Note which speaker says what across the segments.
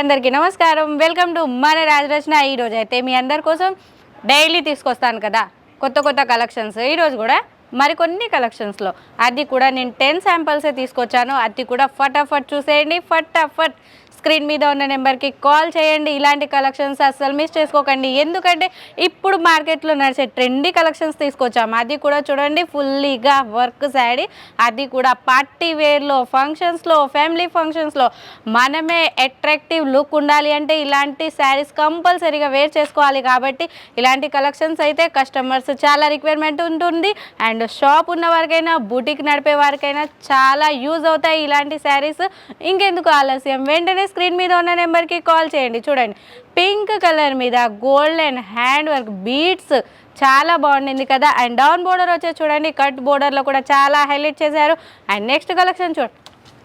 Speaker 1: అందరికీ నమస్కారం. Welcome to మన రాజరచన. ఈ అయితే మీ అందరి కోసం డైలీ తీసుకొస్తాను కదా కొత్త కొత్త కలెక్షన్స్. ఈరోజు కూడా మరికొన్ని కలెక్షన్స్లో అది కూడా నేను టెన్ శాంపిల్సే తీసుకొచ్చాను. అది కూడా ఫటాఫట్ చూసేయండి ఫటాఫట్. స్క్రీన్ మీద ఉన్న నెంబర్కి కాల్ చేయండి. ఇలాంటి కలెక్షన్స్ అస్సలు మిస్ చేసుకోకండి. ఎందుకంటే ఇప్పుడు మార్కెట్లో నడిచే ట్రెండీ కలెక్షన్స్ తీసుకొచ్చాము. అది కూడా చూడండి ఫుల్లీగా వర్క్ శాడీ అది కూడా పార్టీ వేర్లో ఫంక్షన్స్లో ఫ్యామిలీ ఫంక్షన్స్లో మనమే అట్రాక్టివ్ లుక్ ఉండాలి అంటే ఇలాంటి శారీస్ కంపల్సరీగా వేర్ చేసుకోవాలి కాబట్టి ఇలాంటి కలెక్షన్స్ అయితే కస్టమర్స్ చాలా రిక్వైర్మెంట్ ఉంటుంది. అండ్ షాప్ ఉన్న వారికైనా బుటిక్ నడిపే వారికైనా చాలా యూజ్ అవుతాయి ఇలాంటి శారీస్. ఇంకెందుకు ఆలస్యం? వెంటనే స్క్రీన్ మీద ఉన్న నెంబర్కి కాల్ చేయండి. చూడండి పింక్ కలర్ మీద గోల్డెన్ హ్యాండ్ వర్క్ బీట్స్ చాలా బాగుండింది కదా. అండ్ డౌన్ బోర్డర్ వచ్చే చూడండి కట్ బోర్డర్లో కూడా చాలా హైలైట్ చేశారు. అండ్ నెక్స్ట్ కలెక్షన్ చూడండి.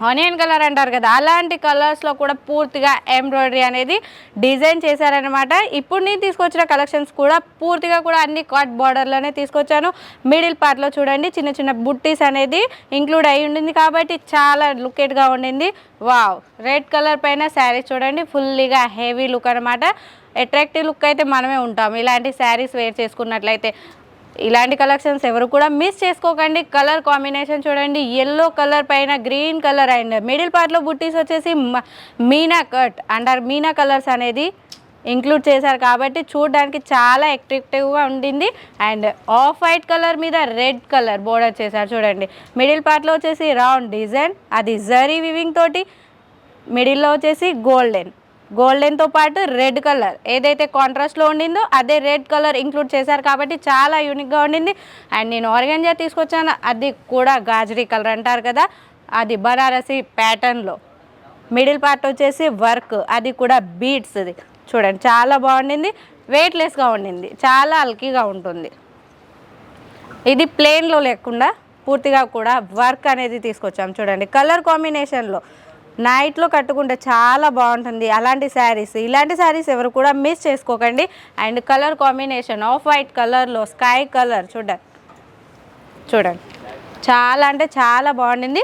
Speaker 1: ఆనియన్ కలర్ అంటారు కదా అలాంటి కలర్స్లో కూడా పూర్తిగా ఎంబ్రాయిడరీ అనేది డిజైన్ చేశారనమాట ఇప్పుడు నేను తీసుకొచ్చిన కలెక్షన్స్ కూడా పూర్తిగా కూడా అన్ని కాట్ బార్డర్లోనే తీసుకొచ్చాను. మిడిల్ పార్ట్లో చూడండి చిన్న చిన్న బుట్టీస్ అనేది ఇంక్లూడ్ అయి ఉండింది కాబట్టి చాలా లుకెట్గా ఉండింది. వావ్ రెడ్ కలర్ పైన శారీస్ చూడండి ఫుల్లీగా హెవీ లుక్ అనమాట అట్రాక్టివ్ లుక్ అయితే మనమే ఉంటాం. ఇలాంటి శారీస్ వేర్ చేసుకున్నట్లయితే. ఇలాంటి కలెక్షన్స్ ఎవరు కూడా మిస్ చేసుకోకండి. కలర్ కాంబినేషన్ చూడండి. ఎల్లో కలర్ పైన గ్రీన్ కలర్ అండ్ మిడిల్ పార్ట్లో బుట్టీస్ వచ్చేసి మ- మీనా కట్ అండర్ మీనా కలర్స్ అనేది ఇంక్లూడ్ చేశారు కాబట్టి చూడడానికి చాలా అట్రాక్టివ్గా ఉండింది. అండ్ ఆఫ్ వైట్ కలర్ మీద రెడ్ కలర్ బోర్డర్ చేశారు చూడండి. మిడిల్ పార్ట్లో వచ్చేసి రౌండ్ డిజైన్ అది జరీ వివింగ్ తోటి మిడిల్లో వచ్చేసి గోల్డెన్. గోల్డెన్తో పాటు రెడ్ కలర్. ఏదైతే కాంట్రాస్ట్లో ఉండిందో అదే రెడ్ కలర్ ఇంక్లూడ్ చేశారు కాబట్టి చాలా యూనిక్గా ఉండింది. అండ్ నేను ఆర్గంజా తీసుకొచ్చాను. అది కూడా గాజరీ కలర్ అంటారు కదా అది బనారసి ప్యాటర్న్లో మిడిల్ పార్ట్ వచ్చేసి వర్క్ అది కూడా బీట్స్ది చూడండి చాలా బాగుండింది. వెయిట్లెస్గా ఉండింది. చాలా అల్కీగా ఉంటుంది. ఇది ప్లెయిన్లో లేకుండా పూర్తిగా కూడా వర్క్ అనేది తీసుకొచ్చాం. చూడండి కలర్ కాంబినేషన్లో నైట్లో కట్టుకుంటే చాలా బాగుంటుంది అలాంటి శారీస్. ఇలాంటి శారీస్ ఎవరు కూడా మిస్ చేసుకోకండి. And colour combination off white కలర్లో స్కై కలర్ చూడండి. చూడండి. చాలా అంటే చాలా బాగుండింది.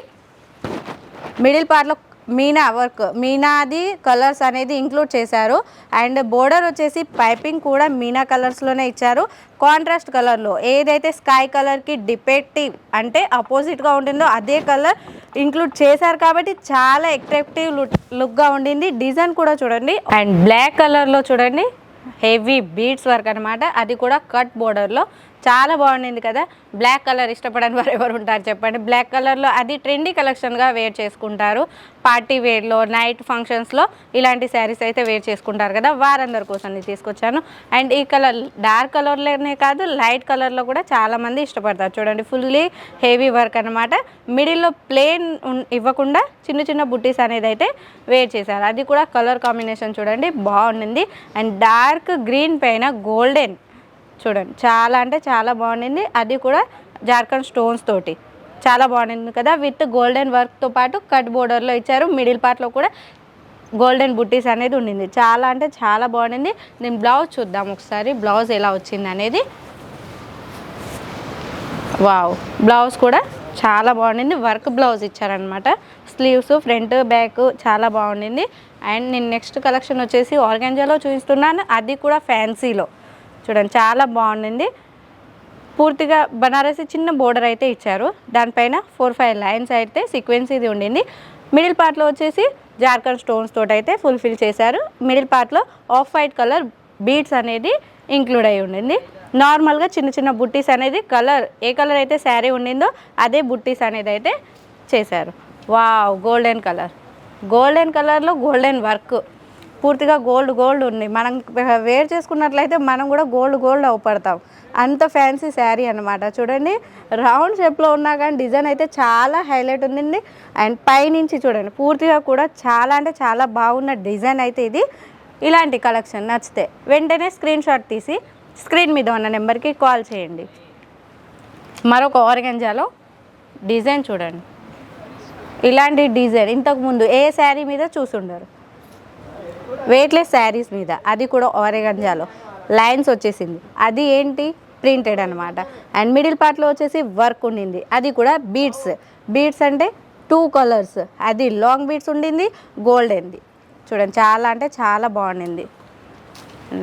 Speaker 1: మిడిల్ పార్ట్లో మీనా వర్క్. మీనాది కలర్స్ అనేది ఇంక్లూడ్ చేశారు. అండ్ బోర్డర్ వచ్చేసి పైపింగ్ కూడా మీనా కలర్స్లోనే ఇచ్చారు. కాంట్రాస్ట్ కలర్లో ఏదైతే స్కై కలర్కి డిపెక్టివ్ అంటే అపోజిట్గా ఉంటుందో అదే కలర్ ఇంక్లూడ్ చేశారు కాబట్టి చాలా అట్రాక్టివ్ లుక్ లుక్గా ఉండింది. డిజైన్ కూడా చూడండి. అండ్ బ్లాక్ కలర్లో చూడండి. హెవీ బీడ్స్ వర్క్ అనమాట అది కూడా కట్ బోర్డర్లో. చాలా బాగుండింది కదా. బ్లాక్ కలర్ ఇష్టపడని వారు ఎవరు ఉంటారు చెప్పండి. బ్లాక్ కలర్లో అది ట్రెండీ కలెక్షన్గా వేర్ చేసుకుంటారు. పార్టీ వేర్లో నైట్ ఫంక్షన్స్లో ఇలాంటి శారీస్ అయితే వేర్ చేసుకుంటారు కదా. వారందరి కోసం తీసుకొచ్చాను. అండ్ ఈ కలర్ డార్క్ కలర్లోనే కాదు లైట్ కలర్లో కూడా చాలామంది ఇష్టపడతారు. చూడండి ఫుల్లీ హెవీ వర్క్ అనమాట మిడిల్లో ప్లేన్ ఇవ్వకుండా చిన్న చిన్న బుట్టీస్ అనేది అయితే వేర్ చేశారు. అది కూడా కలర్ కాంబినేషన్ చూడండి బాగుండింది. అండ్ డార్క్ గ్రీన్ పైన గోల్డెన్ చూడండి. చాలా అంటే చాలా బాగుండింది. అది కూడా జార్ఖండ్ స్టోన్స్ తోటి. చాలా బాగుండింది కదా. విత్ గోల్డెన్ వర్క్తో పాటు కట్ బోర్డర్లో ఇచ్చారు. మిడిల్ పార్ట్లో కూడా గోల్డెన్ బుట్టీస్ అనేది ఉండింది. చాలా అంటే చాలా బాగుండింది. నేను బ్లౌజ్ చూద్దాం ఒకసారి. బ్లౌజ్ ఎలా వచ్చింది అనేది. వావ్! బ్లౌజ్ కూడా చాలా బాగుండింది. వర్క్ బ్లౌజ్ ఇచ్చారనమాట స్లీవ్స్ ఫ్రంట్ బ్యాక్ చాలా బాగుండింది. అండ్ నేను నెక్స్ట్ కలెక్షన్ వచ్చేసి ఆర్గాంజాలో చూపిస్తున్నాను. అది కూడా ఫ్యాన్సీలో. చూడండి చాలా బాగుందండి. పూర్తిగా బనారసి చిన్న బోర్డర్ అయితే ఇచ్చారు. దానిపైన ఫోర్ ఫైవ్ లైన్స్ అయితే సీక్వెన్స్ ఇది ఉండింది. మిడిల్ పార్ట్లో వచ్చేసి జార్ఖండ్ స్టోన్స్ తోటి అయితే ఫుల్ఫిల్ చేశారు. మిడిల్ పార్ట్లో ఆఫ్ వైట్ కలర్ బీడ్స్ అనేది ఇంక్లూడ్ అయి ఉండింది. నార్మల్గా చిన్న చిన్న బుట్టీస్ అనేది కలర్ ఏ కలర్ అయితే శారీ ఉండిందో అదే బుట్టీస్ అనేది అయితే చేశారు. Wow golden colour. గోల్డెన్ కలర్లో గోల్డెన్ వర్క్. పూర్తిగా గోల్డ్ గోల్డ్ ఉంది. మనం వేర్ చేసుకున్నట్లయితే మనం కూడా గోల్డ్ గోల్డ్ అవపడతాం. అంత ఫ్యాన్సీ శారీ అనమాట చూడండి రౌండ్ షేప్లో ఉన్నా కానీ డిజైన్ అయితే చాలా హైలైట్ ఉందండి అండ్ పైనుంచి చూడండి పూర్తిగా కూడా చాలా అంటే చాలా బాగున్న డిజైన్ అయితే ఇది. ఇలాంటి కలెక్షన్ నచ్చితే వెంటనే స్క్రీన్ షాట్ తీసి స్క్రీన్ మీద ఉన్న నెంబర్కి కాల్ చేయండి. మరొక ఆర్గంజాలో డిజైన్ చూడండి. ఇలాంటి డిజైన్ ఇంతకుముందు ఏ శారీ మీద చూసుండరు. వెయిట్లెస్ శారీస్ మీద. అది కూడా ఆరెగంజాలో లైన్స్ వచ్చేసింది. అది ఏంటి? ప్రింటెడ్ అనమాట అండ్ మిడిల్ పార్ట్లో వచ్చేసి వర్క్ ఉండింది. అది కూడా బీడ్స్ బీడ్స్ అంటే టూ కలర్స్ అది లాంగ్ బీడ్స్ ఉండింది గోల్డెన్ది చూడండి చాలా అంటే చాలా బాగుండింది.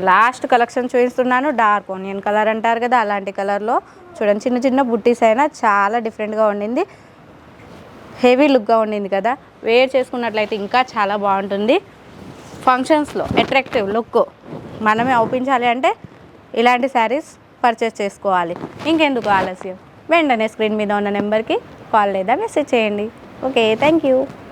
Speaker 1: లాస్ట్ కలెక్షన్ చూపిస్తున్నాను. డార్క్ ఆనియన్ కలర్ అంటారు కదా అలాంటి కలర్లో చూడండి చిన్న చిన్న బుట్టీస్ అయినా చాలా డిఫరెంట్గా ఉండింది. హెవీ లుక్గా ఉండింది కదా. వేర్ చేసుకున్నట్లయితే ఇంకా చాలా బాగుంటుంది. ఫంక్షన్స్లో అట్రాక్టివ్ లుక్ మనమే అవుపించాలి అంటే ఇలాంటి శారీస్ పర్చేస్ చేసుకోవాలి. ఇంకెందుకు ఆలస్యం? వెంటనే స్క్రీన్ మీద ఉన్న నెంబర్కి కాల్ లేదా మెసేజ్ చేయండి. Okay thank you